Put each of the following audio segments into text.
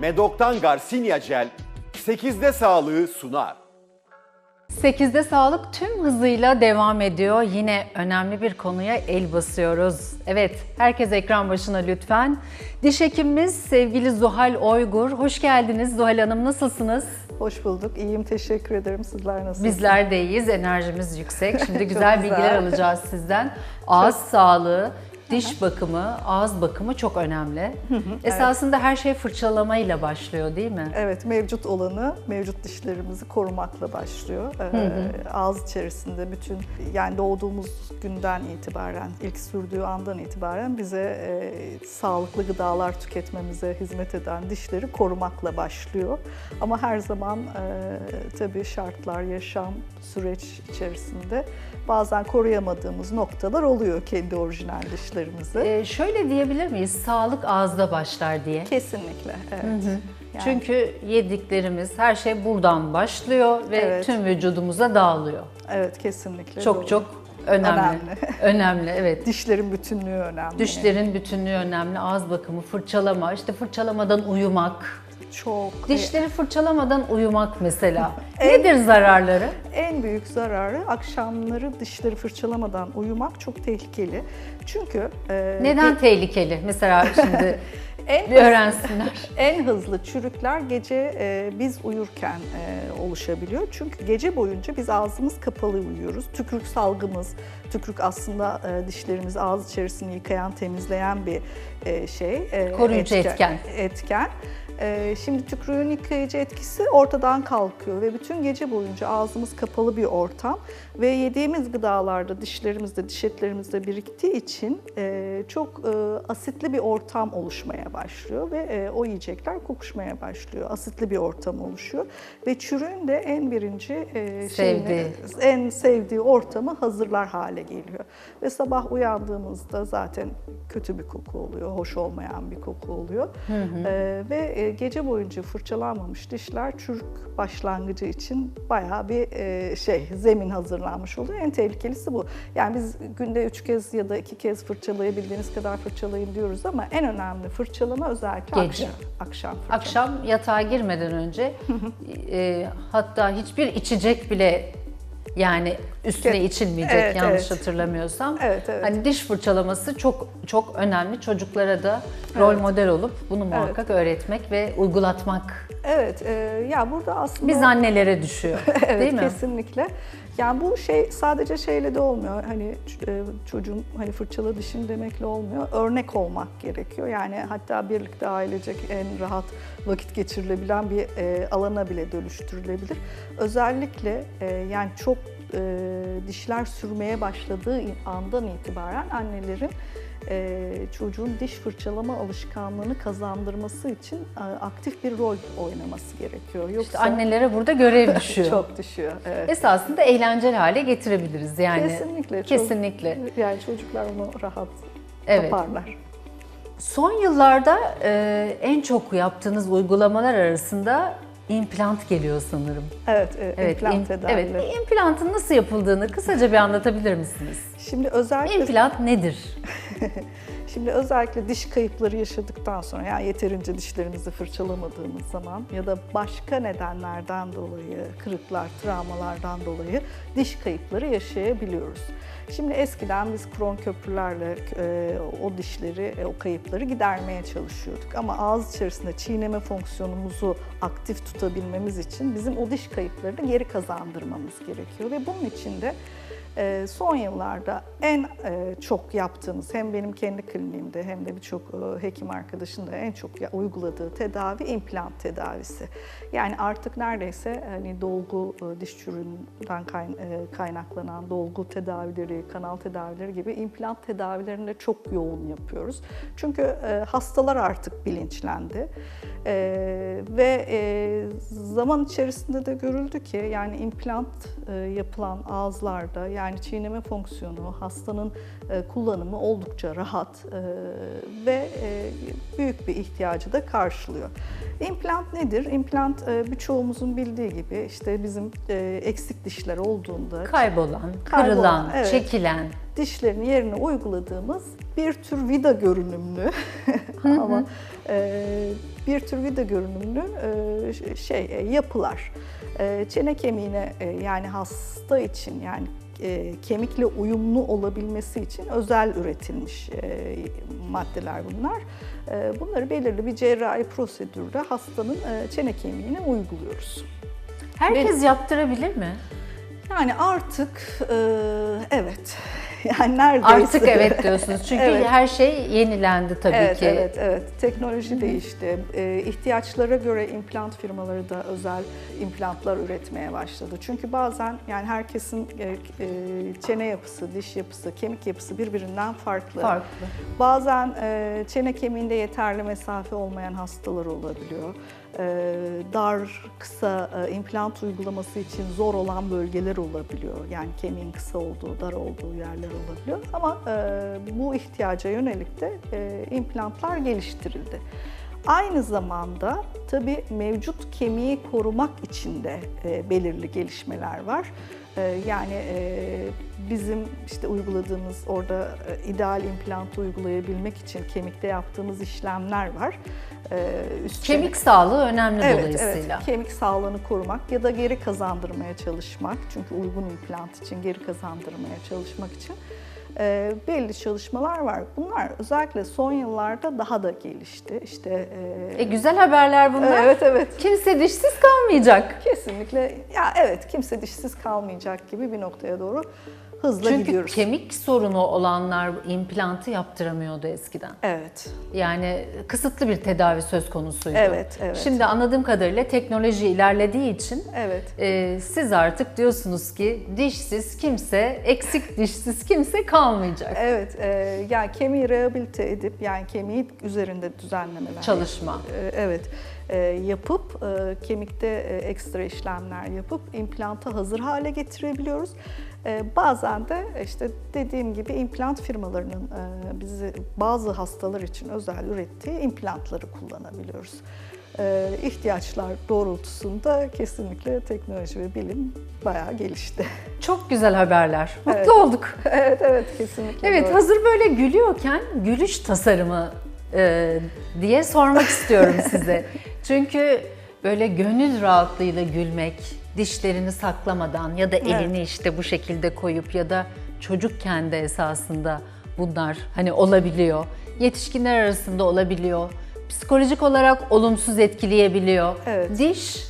Medok'tan Garcinia Gel 8'de sağlığı sunar. 8'de sağlık tüm hızıyla devam ediyor. Yine önemli bir konuya el basıyoruz. Evet, herkes ekran başına lütfen. Diş hekimimiz sevgili Zuhal Oygur. Hoş geldiniz Zuhal Hanım, nasılsınız? Hoş bulduk. İyiyim. Teşekkür ederim. Sizler nasılsınız? Bizler de iyiyiz, enerjimiz yüksek. Şimdi güzel güzel. bilgiler alacağız sizden. Ağız sağlığı, diş bakımı, ağız bakımı çok önemli. Esasında her şey fırçalamayla başlıyor değil mi? Evet, mevcut olanı, mevcut dişlerimizi korumakla başlıyor. Ee, ağız içerisinde bütün, yani doğduğumuz günden itibaren, ilk sürdüğü andan itibaren bize e, sağlıklı gıdalar tüketmemize hizmet eden dişleri korumakla başlıyor. Ama her zaman e, tabii şartlar, yaşam, süreç içerisinde bazen koruyamadığımız noktalar oluyor kendi orijinal dişlerimizi. Ee, şöyle diyebilir miyiz? Sağlık ağızda başlar diye. Kesinlikle, evet. Yani- Çünkü yediklerimiz, her şey buradan başlıyor ve Evet. tüm vücudumuza dağılıyor. Evet kesinlikle. Çok doğru. çok önemli. Önemli. önemli, evet. Dişlerin bütünlüğü önemli. Dişlerin bütünlüğü önemli, ağız bakımı, fırçalama, işte fırçalamadan uyumak. Çok. Dişleri fırçalamadan uyumak mesela. Nedir zararları? En büyük zararı akşamları dişleri fırçalamadan uyumak çok tehlikeli. Çünkü e, Neden tehlikeli? Mesela şimdi en bir öğrensinler. en hızlı çürükler gece e, biz uyurken e, oluşabiliyor. Çünkü gece boyunca biz ağzımız kapalı uyuyoruz. Tükürük salgımız, tükürük aslında e, dişlerimizi ağız içerisini yıkayan, temizleyen bir e, şey. e, Koruyucu etken. Etken. E, şimdi tükürüğün yıkayıcı etkisi ortadan kalkıyor ve bütün gece boyunca ağzımız kapalı bir ortam ve yediğimiz gıdalarda dişlerimizde, diş etlerimizde biriktiği için e, çok e, asitli bir ortam oluşmaya başlıyor ve e, o yiyecekler kokuşmaya başlıyor. Asitli bir ortam oluşuyor ve çürüğün de en birinci şeyini, en sevdiği ortamı hazırlar hale geliyor. Ve sabah uyandığımızda zaten kötü bir koku oluyor, hoş olmayan bir koku oluyor. E, ve e, gece boyunca fırçalanmamış dişler çürük başlangıcı için bayağı bir e, şey zemin hazırlanmış oluyor. En tehlikelisi bu. Yani biz günde üç kez ya da iki kez fırçalayabildiğiniz kadar fırçalayın diyoruz ama en önemli fırçalama özellikle Gece. akşam. Akşam fırçalama. Akşam yatağa girmeden önce e, hatta hiçbir içecek bile yani üstüne Evet, içilmeyecek evet, yanlış evet. hatırlamıyorsam. Evet, evet. Hani diş fırçalaması çok çok önemli. Çocuklara da rol Evet. model olup bunu muhakkak öğretmek ve uygulatmak Evet, e, ya burada aslında... biz annelere düşüyor. evet, değil mi? kesinlikle. Yani bu şey sadece şeyle de olmuyor. Hani e, çocuğun hani fırçala dişin demekle olmuyor. Örnek olmak gerekiyor. Yani hatta birlikte ailecek en rahat vakit geçirilebilen bir e, alana bile dönüştürülebilir. Özellikle e, yani çok dişler sürmeye başladığı andan itibaren annelerin e, çocuğun diş fırçalama alışkanlığını kazandırması için e, aktif bir rol oynaması gerekiyor. Yoksa İşte annelere burada görev düşüyor. çok düşüyor. Evet. Esasında eğlenceli hale getirebiliriz yani. Kesinlikle. Kesinlikle. yani çocuklar onu rahat Evet. yaparlar. Son yıllarda e, en çok yaptığınız uygulamalar arasında implant geliyor sanırım. Evet, e, Evet, implant im- tedavileri. Evet, implantın nasıl yapıldığını kısaca bir anlatabilir misiniz? Şimdi özellikle İmplant nedir? Şimdi özellikle diş kayıpları yaşadıktan sonra yani yeterince dişlerimizi fırçalamadığımız zaman ya da başka nedenlerden dolayı, kırıklar, travmalardan dolayı diş kayıpları yaşayabiliyoruz. Şimdi eskiden biz kron köprülerle e, o dişleri, e, o kayıpları gidermeye çalışıyorduk. Ama ağız içerisinde çiğneme fonksiyonumuzu aktif tutabilmemiz için bizim o diş kayıplarını geri kazandırmamız gerekiyor. Ve bunun için de son yıllarda en e, çok yaptığımız hem benim kendi kliniğimde hem de birçok e, hekim arkadaşın da en çok uyguladığı tedavi implant tedavisi. Yani artık neredeyse hani dolgu e, diş çürüğünden kayn- kaynaklanan dolgu tedavileri, kanal tedavileri gibi implant tedavilerini de çok yoğun yapıyoruz. Çünkü hastalar artık bilinçlendi. E, ve e, zaman içerisinde de görüldü ki yani implant e, yapılan ağızlarda yani çiğneme fonksiyonu hastanın e, kullanımı oldukça rahat e, ve e, büyük bir ihtiyacı da karşılıyor. İmplant nedir? İmplant e, birçoğumuzun bildiği gibi işte bizim e, eksik dişler olduğunda Kaybolan, Kaybolan, kırılan, evet. çekilen. dişlerin yerine uyguladığımız bir tür vida görünümlü ama e, bir tür vida görünümlü e, şey e, yapılar. E, çene kemiğine e, yani hasta için yani e, kemikle uyumlu olabilmesi için özel üretilmiş e, maddeler bunlar. E, bunları belirli bir cerrahi prosedürde hastanın e, çene kemiğine uyguluyoruz. Herkes yaptırabilir mi? Yani artık e, evet. Yani neredeyse. Artık evet diyorsunuz. Çünkü Evet. her şey yenilendi tabii evet, ki. Evet, evet. Teknoloji değişti. Ee, ihtiyaçlara göre implant firmaları da özel implantlar üretmeye başladı. Çünkü bazen yani herkesin e, e, çene yapısı, diş yapısı, kemik yapısı birbirinden farklı. Farklı. Bazen e, çene kemiğinde yeterli mesafe olmayan hastalar olabiliyor. E, dar, kısa e, implant uygulaması için zor olan bölgeler olabiliyor. Yani kemiğin kısa olduğu, dar olduğu yerler olabiliyor. Ama e, bu ihtiyaca yönelik de implantlar geliştirildi. Aynı zamanda tabii mevcut kemiği korumak için de belirli gelişmeler var. E, yani e, bizim işte uyguladığımız orada e, ideal implantı uygulayabilmek için kemikte yaptığımız işlemler var. E, üst çene- Kemik sağlığı önemli Evet, dolayısıyla. evet. Kemik sağlığını korumak ya da geri kazandırmaya çalışmak. Çünkü uygun implant için geri kazandırmaya çalışmak için e, belli çalışmalar var. Bunlar özellikle son yıllarda daha da gelişti. İşte e, E, güzel haberler bunlar. evet evet. Kimse dişsiz kalmayacak. Kesinlikle ya evet kimse dişsiz kalmayacak gibi bir noktaya doğru hızla Çünkü gidiyoruz. kemik sorunu olanlar implantı yaptıramıyordu eskiden. Evet. Yani kısıtlı bir tedavi söz konusuydu. Evet, evet. Şimdi anladığım kadarıyla teknoloji ilerlediği için Evet. e, siz artık diyorsunuz ki dişsiz kimse, eksik dişsiz kimse kalmayacak. Evet, e, yani kemiği rehabilite edip yani kemiği üzerinde düzenlemeler Çalışma. e, evet yapıp e, kemikte e, ekstra işlemler yapıp implanta hazır hale getirebiliyoruz. E, bazen de işte dediğim gibi implant firmalarının e, bizi bazı hastalar için özel ürettiği implantları kullanabiliyoruz. E, ihtiyaçlar doğrultusunda kesinlikle teknoloji ve bilim bayağı gelişti. Çok güzel haberler. Mutlu Evet. olduk. evet evet kesinlikle. Evet doğru. hazır böyle gülüyorken gülüş tasarımı e, diye sormak istiyorum size. Çünkü böyle gönül rahatlığıyla gülmek, dişlerini saklamadan ya da elini işte bu şekilde koyup ya da çocukken de esasında bunlar hani olabiliyor. Yetişkinler arasında olabiliyor. Psikolojik olarak olumsuz etkileyebiliyor. Evet. Diş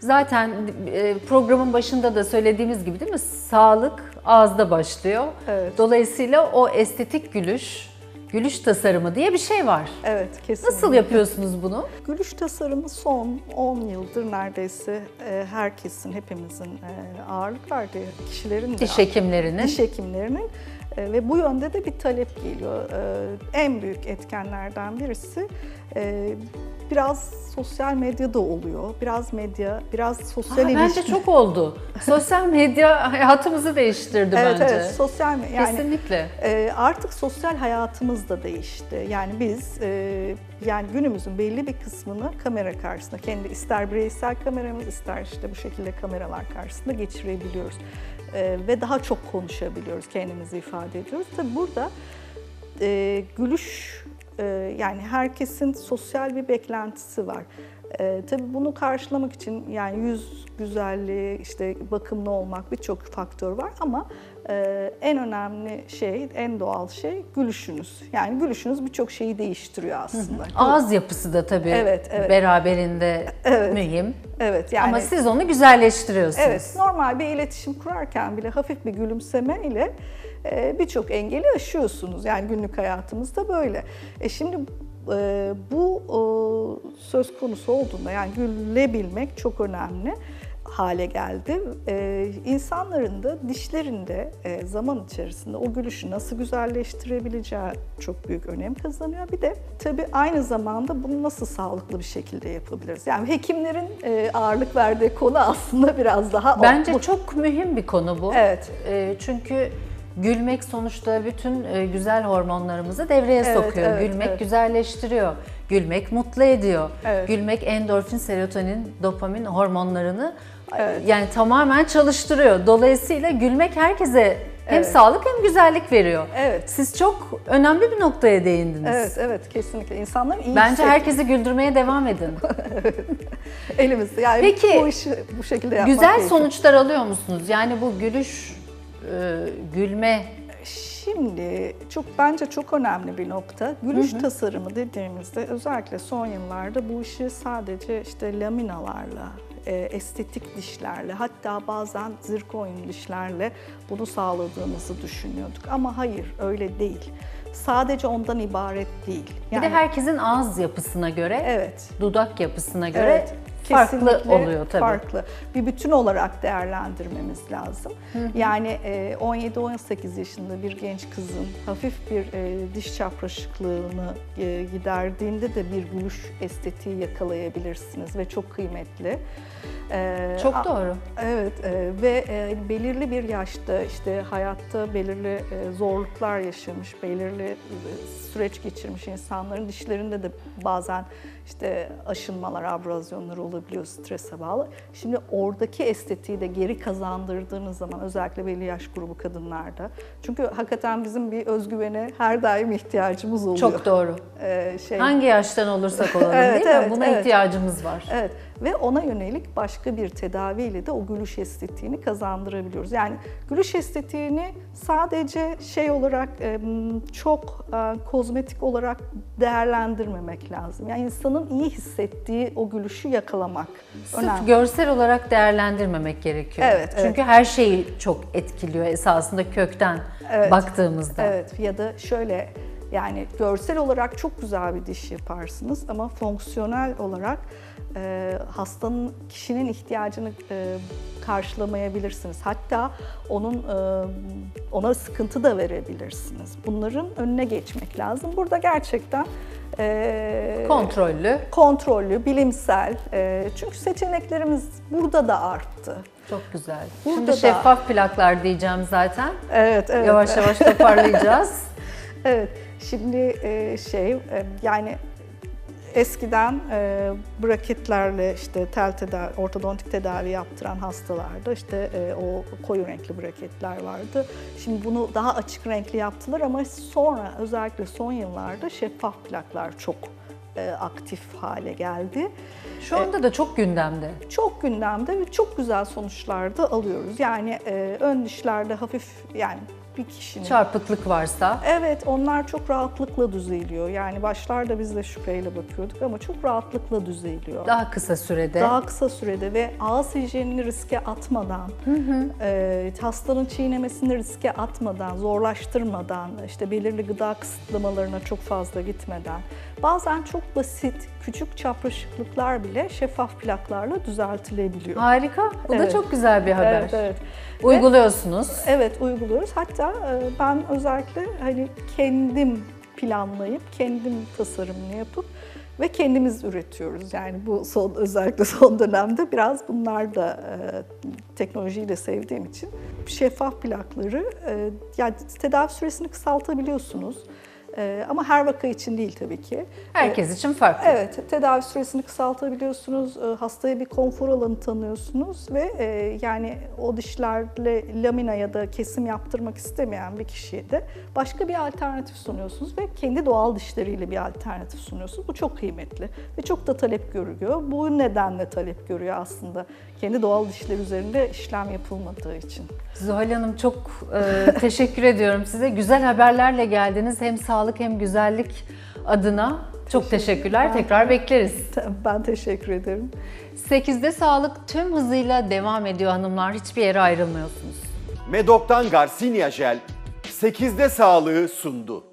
zaten e, programın başında da söylediğimiz gibi değil mi? Sağlık ağızda başlıyor. Evet. Dolayısıyla o estetik gülüş, gülüş tasarımı diye bir şey var. Evet kesinlikle. Nasıl yapıyorsunuz bunu? Gülüş tasarımı son 10 yıldır neredeyse e, herkesin, hepimizin e, ağırlık verdiği kişilerin de Diş hekimlerinin. diş hekimlerinin ve bu yönde de bir talep geliyor. E, en büyük etkenlerden birisi e, biraz sosyal medyada oluyor. Biraz medya, biraz sosyal Aa, ilişki. bence çok oldu. Sosyal medya hayatımızı değiştirdi Evet bence. evet sosyal yani Kesinlikle. e, artık sosyal hayatımız da değişti. Yani biz e, yani günümüzün belli bir kısmını kamera karşısında kendi ister bireysel kameramız ister işte bu şekilde kameralar karşısında geçirebiliyoruz. E, ve daha çok konuşabiliyoruz, kendimizi ifade ediyoruz. Tabii burada e, gülüş e, yani herkesin sosyal bir beklentisi var. E, tabii bunu karşılamak için yani yüz güzelliği, işte bakımlı olmak birçok faktör var ama e, en önemli şey, en doğal şey gülüşünüz. Yani gülüşünüz birçok şeyi değiştiriyor aslında. Ağız yapısı da tabii Evet, evet. beraberinde Evet. mühim. Evet yani Ama siz onu güzelleştiriyorsunuz. Evet, normal bir iletişim kurarken bile hafif bir gülümseme ile e, birçok engeli aşıyorsunuz. Yani günlük hayatımızda böyle. E şimdi e, bu e, söz konusu olduğunda yani gülebilmek çok önemli hale geldi. E, insanların da dişlerinde e, zaman içerisinde o gülüşü nasıl güzelleştirebileceği çok büyük önem kazanıyor. Bir de tabii aynı zamanda bunu nasıl sağlıklı bir şekilde yapabiliriz? Yani hekimlerin e, ağırlık verdiği konu aslında biraz daha o. Bence Bu- çok mühim bir konu bu. Evet. E, çünkü gülmek sonuçta bütün e, güzel hormonlarımızı devreye Evet, sokuyor. evet, gülmek evet. güzelleştiriyor. Gülmek mutlu ediyor. Evet. Gülmek endorfin, serotonin, dopamin hormonlarını Evet. yani tamamen çalıştırıyor. Dolayısıyla gülmek herkese Hem sağlık hem güzellik veriyor. Evet. Siz çok önemli bir noktaya değindiniz. Evet, evet kesinlikle. İnsanlar iyi Bence hissetmek herkesi güldürmeye devam edin. elimizde. Yani Peki, bu işi bu şekilde yapmak Güzel gerekiyor. sonuçlar alıyor musunuz? Yani bu gülüş, e, gülme Şimdi çok bence çok önemli bir nokta. Gülüş tasarımı dediğimizde özellikle son yıllarda bu işi sadece işte laminalarla, e, estetik dişlerle hatta bazen zirkoyun dişlerle bunu sağladığımızı düşünüyorduk. Ama hayır öyle değil. Sadece ondan ibaret değil. bir de herkesin ağız yapısına göre, Evet. dudak yapısına göre Evet, farklı oluyor tabii. Farklı. Bir bütün olarak değerlendirmemiz lazım. Yani e, 17-18 yaşında bir genç kızın hafif bir e, diş çapraşıklığını e, giderdiğinde de bir gülüş estetiği yakalayabilirsiniz ve çok kıymetli. E, Çok doğru. Evet e, ve e, belirli bir yaşta işte hayatta belirli e, zorluklar yaşamış, belirli e, süreç geçirmiş insanların dişlerinde de bazen işte aşınmalar, abrazyonlar olabiliyor strese bağlı. Şimdi oradaki estetiği de geri kazandırdığınız zaman özellikle belli yaş grubu kadınlarda. Çünkü hakikaten bizim bir özgüvene her daim ihtiyacımız oluyor. Çok doğru. E, şey, Hangi yaştan olursak olalım Evet, değil mi? evet, Buna evet. ihtiyacımız var. Evet ve ona yönelik başka bir tedaviyle de o gülüş estetiğini kazandırabiliyoruz. Yani gülüş estetiğini sadece şey olarak e, çok e, kozmetik olarak değerlendirmemek lazım. Yani insanın iyi hissettiği o gülüşü yakalamak Sırf önemli. görsel olarak değerlendirmemek gerekiyor. Evet, evet. Çünkü her şeyi çok etkiliyor esasında kökten Evet. baktığımızda. Evet ya da şöyle yani görsel olarak çok güzel bir diş yaparsınız ama fonksiyonel olarak e, hastanın kişinin ihtiyacını e, karşılamayabilirsiniz. Hatta onun e, ona sıkıntı da verebilirsiniz. Bunların önüne geçmek lazım. Burada gerçekten e, Kontrollü. kontrollü, bilimsel. e, çünkü seçeneklerimiz burada da arttı. Çok güzel. Burada Şimdi da- şeffaf plaklar diyeceğim zaten. Evet, evet. Yavaş yavaş toparlayacağız. Evet, şimdi e, şey e, yani eskiden e, braketlerle işte tel tedavi, ortodontik tedavi yaptıran hastalarda işte e, o koyu renkli braketler vardı. Şimdi bunu daha açık renkli yaptılar ama sonra özellikle son yıllarda şeffaf plaklar çok e, aktif hale geldi. Şu anda da çok gündemde. Çok gündemde ve çok güzel sonuçlar da alıyoruz. Yani e, ön dişlerde hafif yani bir kişinin Çarpıklık varsa Evet, onlar çok rahatlıkla düzeliyor. Yani başlarda biz de şüpheyle bakıyorduk ama çok rahatlıkla düzeliyor. Daha, daha kısa sürede kısa sürede ve ağız hijyenini riske atmadan, e, hastanın çiğnemesini riske atmadan, zorlaştırmadan, işte belirli gıda kısıtlamalarına çok fazla gitmeden, bazen çok basit, küçük çapraşıklıklar bile şeffaf plaklarla düzeltilebiliyor. harika. Bu da Evet. çok güzel bir haber. Evet, evet. Uyguluyorsunuz. Evet uyguluyoruz. Hatta e, ben özellikle hani kendim planlayıp, kendim tasarımını yapıp ve kendimiz üretiyoruz. Yani bu son özellikle son dönemde biraz bunlar da e, teknolojiyi de sevdiğim için şeffaf plakları e, yani tedavi süresini kısaltabiliyorsunuz. E, ama her vaka için değil tabii ki. Herkes için farklı. Evet, tedavi süresini kısaltabiliyorsunuz, e, hastaya bir konfor alanı tanıyorsunuz ve e, yani o dişlerle lamina ya da kesim yaptırmak istemeyen bir kişiye de başka bir alternatif sunuyorsunuz ve kendi doğal dişleriyle bir alternatif sunuyorsunuz. Bu çok kıymetli ve çok da talep görüyor. Bu nedenle talep görüyor aslında kendi doğal dişler üzerinde işlem yapılmadığı için. Zuhal Hanım çok e, teşekkür ediyorum size. Güzel haberlerle geldiniz. Hem sağlık hem güzellik adına. Çok teşekkürler. Tekrar bekleriz. Ben teşekkür ederim. 8'de sağlık tüm hızıyla devam ediyor hanımlar. Hiçbir yere ayrılmıyorsunuz. Medok'tan Garcinia Jel 8'de sağlığı sundu.